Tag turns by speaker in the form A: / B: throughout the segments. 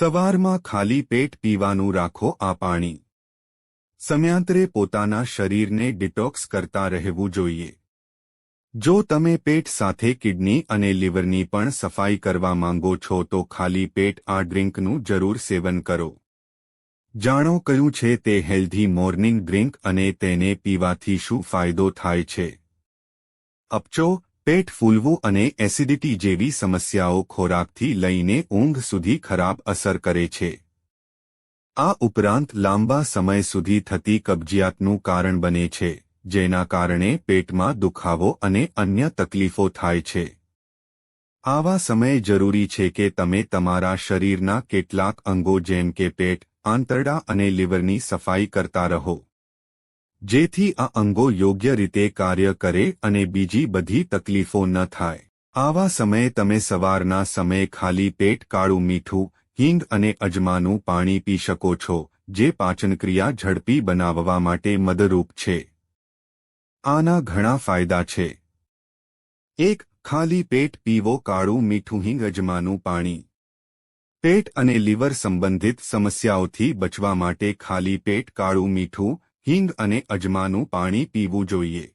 A: સવારમાં ખાલી પેટ પીવાનું રાખો આ પાણી. સમયાંતરે પોતાના શરીરને ડિટોક્સ કરતા રહેવું જોઈએ. જો તમે પેટ સાથે કિડની અને લીવરની પણ સફાઈ કરવા માંગો છો તો ખાલી પેટ આ ડ્રિંકનું જરૂર સેવન કરો. જાણો કયું છે તે હેલ્ધી મોર્નિંગ ડ્રિંક અને તેને પીવાથી શું ફાયદો થાય છે. અપચો પેટ ફૂલવું અને એસિડિટી જેવી સમસ્યાઓ ખોરાકથી લઈને ઊંઘ સુધી ખરાબ અસર કરે છે. આ ઉપરાંત લાંબા સમય સુધી થતી કબજિયાતનું કારણ બને છે, જેના કારણે પેટમાં દુખાવો અને અન્ય તકલીફો થાય છે. આવા સમયે જરૂરી છે કે તમે તમારા શરીરના કેટલાક અંગો જેમ કે પેટ, આંતરડા અને લીવરની સફાઈ કરતા રહો. જેથી આ અંગો યોગ્ય રીતે કાર્ય કરે અને બીજી બધી તકલીફો ન થાય. આવા સમયે તમે સવારના સમયે ખાલી પેટ કાળું મીઠું, હિંગ અને અજમાનું પાણી પી શકો છો, જે પાચનક્રિયા ઝડપી બનાવવા માટે મદરૂપ છે. આના ઘણા ફાયદા છે. એક, ખાલી પેટ પીવો કાળું મીઠું હિંગ અજમાનું પાણી. પેટ અને લીવર સંબંધિત સમસ્યાઓથી બચવા માટે ખાલી પેટ કાળું મીઠું હિંગ અને અજમાનું પાણી પીવું જોઈએ.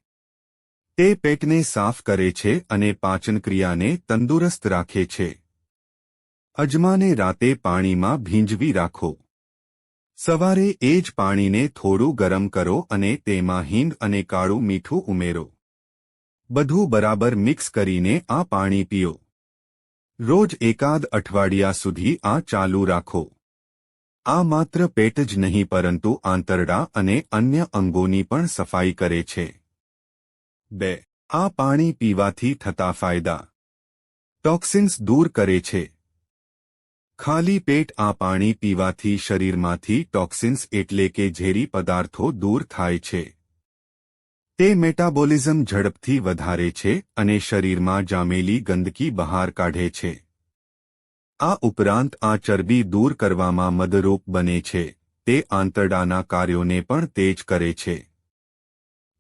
A: તે પેટને સાફ કરે છે અને પાચનક્રિયાને તંદુરસ્ત રાખે છે. અજમાને રાતે પાણીમાં ભીંજવી રાખો. સવારે એ જ પાણીને થોડું ગરમ કરો અને તેમાં હિંગ અને કાળું મીઠું ઉમેરો. બધું બરાબર મિક્સ કરીને આ પાણી પીઓ. રોજ એકાદ અઠવાડિયા સુધી આ ચાલુ રાખો. આ માત્ર પેટ જ નહીં, પરંતુ આંતરડા અને અન્ય અંગોની પણ સફાઈ કરે છે. બે, આ પાણી પીવાથી થતા ફાયદા. ટોક્સિન્સ દૂર કરે છે. ખાલી પેટ આ પાણી પીવાથી શરીરમાંથી ટોક્સિન્સ એટલે કે ઝેરી પદાર્થો દૂર થાય છે. તે મેટાબોલિઝમ ઝડપથી વધારે છે અને શરીરમાં જામેલી ગંદકી બહાર કાઢે છે. આ ઉપરાંત આ ચરબી દૂર કરવામાં મદરૂપ બને છે, તે આંતરડાના કાર્યોને પણ તેજ કરે છે.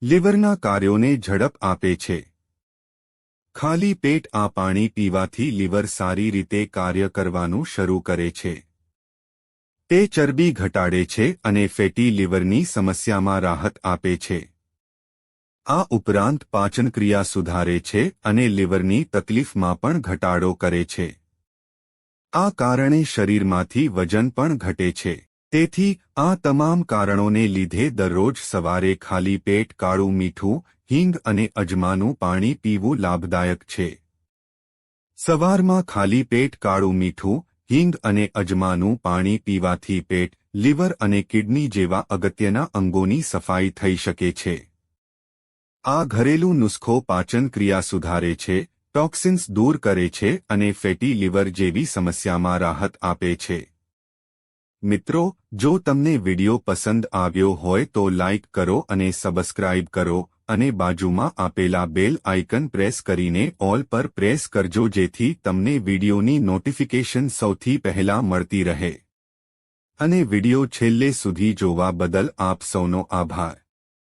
A: લીવરના કાર્યોને ઝડપ આપે છે. ખાલી પેટ આ પાણી પીવાથી લીવર સારી રીતે કાર્ય કરવાનું શરૂ કરે છે. તે ચરબી ઘટાડે છે અને ફેટી લીવરની સમસ્યામાં રાહત આપે છે. આ ઉપરાંત પાચનક્રિયા સુધારે છે અને લીવરની તકલીફમાં પણ ઘટાડો કરે છે. આ કારણે શરીરમાંથી વજન પણ ઘટે છે. તેથી, આ તમામ કારણોને લીધે દરરોજ સવારે ખાલી પેટ કાળું મીઠું, હિંગ અને અજમાનું પાણી પીવું લાભદાયક છે. સવારમાં ખાલી પેટ કાળું મીઠું, હિંગ અને અજમાનું પાણી પીવાથી પેટ, લીવર અને કિડની જેવા અગત્યના અંગોની સફાઈ થઈ શકે છે. આ ઘરેલું નુસ્ખો પાચન ક્રિયા સુધારે છે ટોક્સિન્સ દૂર કરે છે અને ફેટી લીવર જેવી સમસ્યામાં રાહત આપે છે. મિત્રો, જો તમને વિડિયો પસંદ આવ્યો હોય તો લાઇક કરો અને સબસ્ક્રાઇબ કરો અને બાજુમાં આપેલા બેલ આઇકન પ્રેસ કરીને ઓલ પર પ્રેસ કરજો જેથી તમને વિડિયોની નોટિફિકેશન સૌથી પહેલા મળતી રહે. અને વિડિયો છેલ્લે સુધી જોવા બદલ આપ સૌનો આભાર.